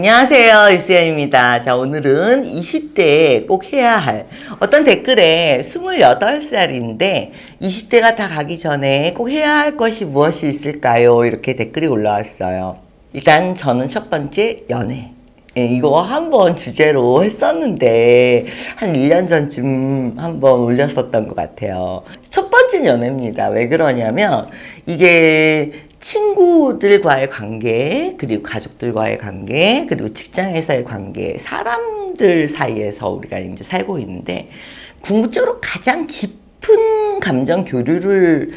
안녕하세요. 일수연입니다. 자, 오늘은 20대에 꼭 해야 할 어떤 댓글에 28살인데 20대가 다 가기 전에 꼭 해야 할 것이 무엇이 있을까요? 이렇게 댓글이 올라왔어요. 일단 저는 첫 번째 연애. 예, 이거 한 번 주제로 했었는데 한 1년 전쯤 한 번 올렸었던 것 같아요. 첫 번째 연애입니다. 왜 그러냐면 이게 친구들과의 관계, 그리고 가족들과의 관계, 그리고 직장에서의 관계, 사람들 사이에서 우리가 이제 살고 있는데 궁극적으로 가장 깊은 감정 교류를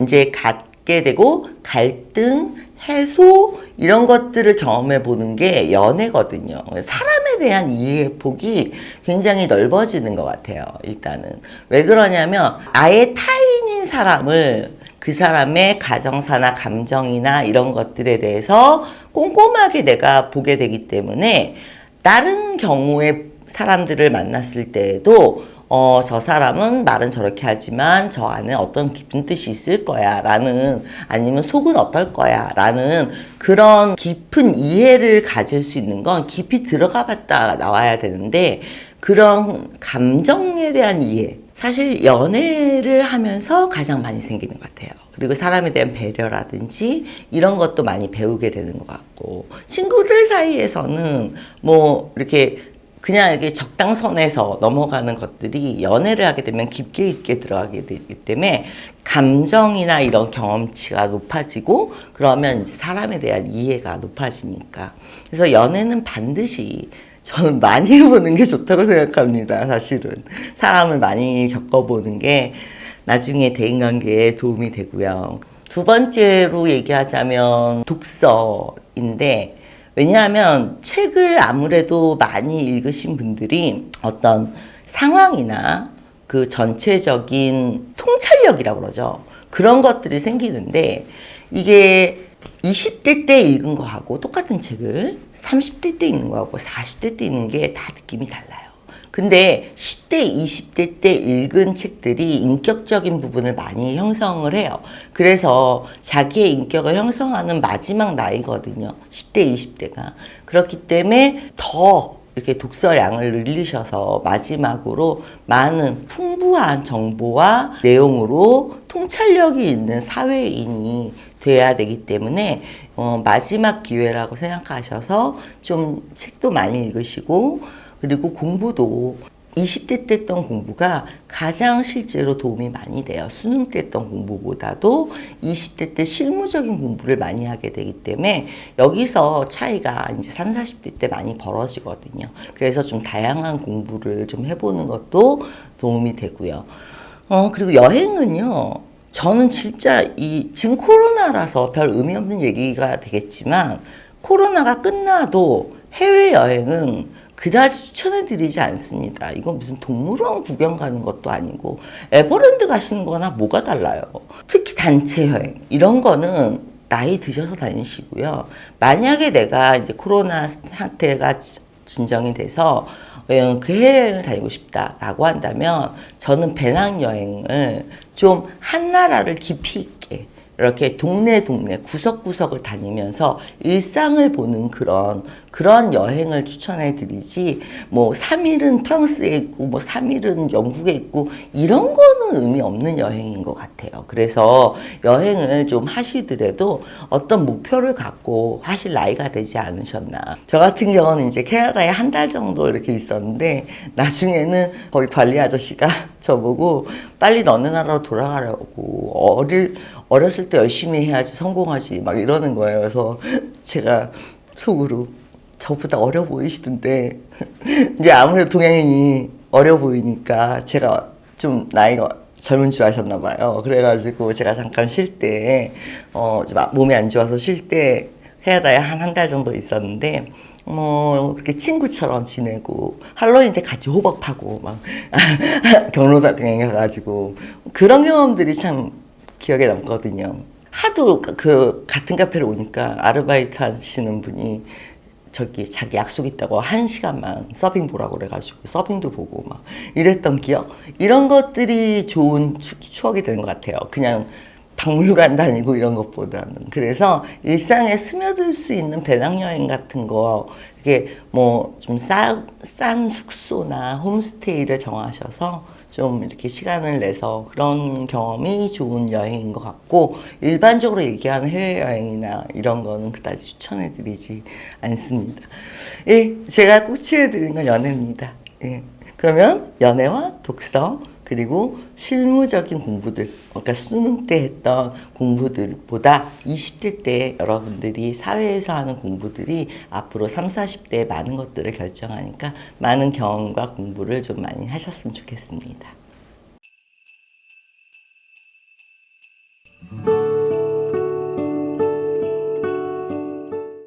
이제 갖게 되고 갈등, 해소 이런 것들을 경험해 보는 게 연애거든요. 사람에 대한 이해의 폭이 굉장히 넓어지는 것 같아요. 일단은 왜 그러냐면 아예 타인인 사람을 그 사람의 가정사나 감정이나 이런 것들에 대해서 꼼꼼하게 내가 보게 되기 때문에 다른 경우의 사람들을 만났을 때에도 어, 저 사람은 말은 저렇게 하지만 저 안에 어떤 깊은 뜻이 있을 거야 라는 아니면 속은 어떨 거야 라는 그런 깊은 이해를 가질 수 있는 건 깊이 들어가 봤다 나와야 되는데 그런 감정에 대한 이해 사실 연애를 하면서 가장 많이 생기는 것 같아요. 그리고 사람에 대한 배려라든지 이런 것도 많이 배우게 되는 것 같고 친구들 사이에서는 뭐 이렇게 그냥 이렇게 적당선에서 넘어가는 것들이 연애를 하게 되면 깊게 있게 들어가게 되기 때문에 감정이나 이런 경험치가 높아지고 그러면 이제 사람에 대한 이해가 높아지니까 그래서 연애는 반드시 저는 많이 해보는 게 좋다고 생각합니다. 사실은 사람을 많이 겪어보는 게 나중에 대인관계에 도움이 되고요. 두 번째로 얘기하자면 독서인데 왜냐하면 책을 아무래도 많이 읽으신 분들이 어떤 상황이나 그 전체적인 통찰력이라고 그러죠. 그런 것들이 생기는데 이게 20대 때 읽은 거하고 똑같은 책을 30대 때 읽는 거하고 40대 때 읽는 게 다 느낌이 달라요. 근데 10대, 20대 때 읽은 책들이 인격적인 부분을 많이 형성을 해요. 그래서 자기의 인격을 형성하는 마지막 나이거든요. 10대, 20대가. 그렇기 때문에 더 이렇게 독서량을 늘리셔서 마지막으로 많은 풍부한 정보와 내용으로 통찰력이 있는 사회인이 돼야 되기 때문에 어, 마지막 기회라고 생각하셔서 좀 책도 많이 읽으시고 그리고 공부도 20대 때 했던 공부가 가장 실제로 도움이 많이 돼요. 수능 때 했던 공부보다도 20대 때 실무적인 공부를 많이 하게 되기 때문에 여기서 차이가 이제 3, 40대 때 많이 벌어지거든요. 그래서 좀 다양한 공부를 좀 해보는 것도 도움이 되고요. 어, 그리고 여행은요. 저는 진짜 이 지금 코로나라서 별 의미 없는 얘기가 되겠지만 코로나가 끝나도 해외 여행은 그다지 추천해 드리지 않습니다. 이건 무슨 동물원 구경 가는 것도 아니고 에버랜드 가시는 거나 뭐가 달라요. 특히 단체 여행 이런 거는 나이 드셔서 다니시고요. 만약에 내가 이제 코로나 상태가 진정이 돼서 어, 그 해외여행을 다니고 싶다라고 한다면 저는 배낭여행을 좀 한 나라를 깊이 있게 이렇게 동네 동네 구석구석을 다니면서 일상을 보는 그런 그런 여행을 추천해 드리지 뭐 3일은 프랑스에 있고 뭐 3일은 영국에 있고 이런 거는 의미 없는 여행인 것 같아요. 그래서 여행을 좀 하시더라도 어떤 목표를 갖고 하실 나이가 되지 않으셨나. 저 같은 경우는 이제 캐나다에 한 달 정도 이렇게 있었는데 나중에는 거기 관리 아저씨가 저보고 빨리 너네 나라로 돌아가려고 어릴 어렸을 때 열심히 해야지 성공하지 막 이러는 거예요. 그래서 제가 속으로 저보다 어려 보이시던데 이제 아무래도 동양인이 어려 보이니까 제가 좀 나이가 젊은 줄 아셨나 봐요. 그래가지고 제가 잠깐 쉴 때, 어, 좀 몸이 안 좋아서 쉴때 캐나다에 한 한 달 정도 있었는데, 뭐, 그렇게 친구처럼 지내고, 할로윈 때 같이 호박 파고, 막, 경로사 그냥 가가지고, 그런 경험들이 참 기억에 남거든요. 하도 그- 그 같은 카페를 오니까 아르바이트 하시는 분이 저기 자기 약속 있다고 한 시간만 서빙 보라고 그래가지고 서빙도 보고 막 이랬던 기억 이런 것들이 좋은 추, 추억이 되는 것 같아요. 그냥 박물관 다니고 이런 것보다는 그래서 일상에 스며들 수 있는 배낭여행 같은 거 이게 뭐 좀 싼 숙소나 홈스테이를 정하셔서 좀 이렇게 시간을 내서 그런 경험이 좋은 여행인 것 같고 일반적으로 얘기하는 해외여행이나 이런 거는 그다지 추천해 드리지 않습니다. 예, 제가 꼭 추천해 드리는 건 연애입니다. 예. 그러면 연애와 독서 그리고 실무적인 공부들, 그러니까 수능 때 했던 공부들보다 20대 때 여러분들이 사회에서 하는 공부들이 앞으로 3, 40대에 많은 것들을 결정하니까 많은 경험과 공부를 좀 많이 하셨으면 좋겠습니다.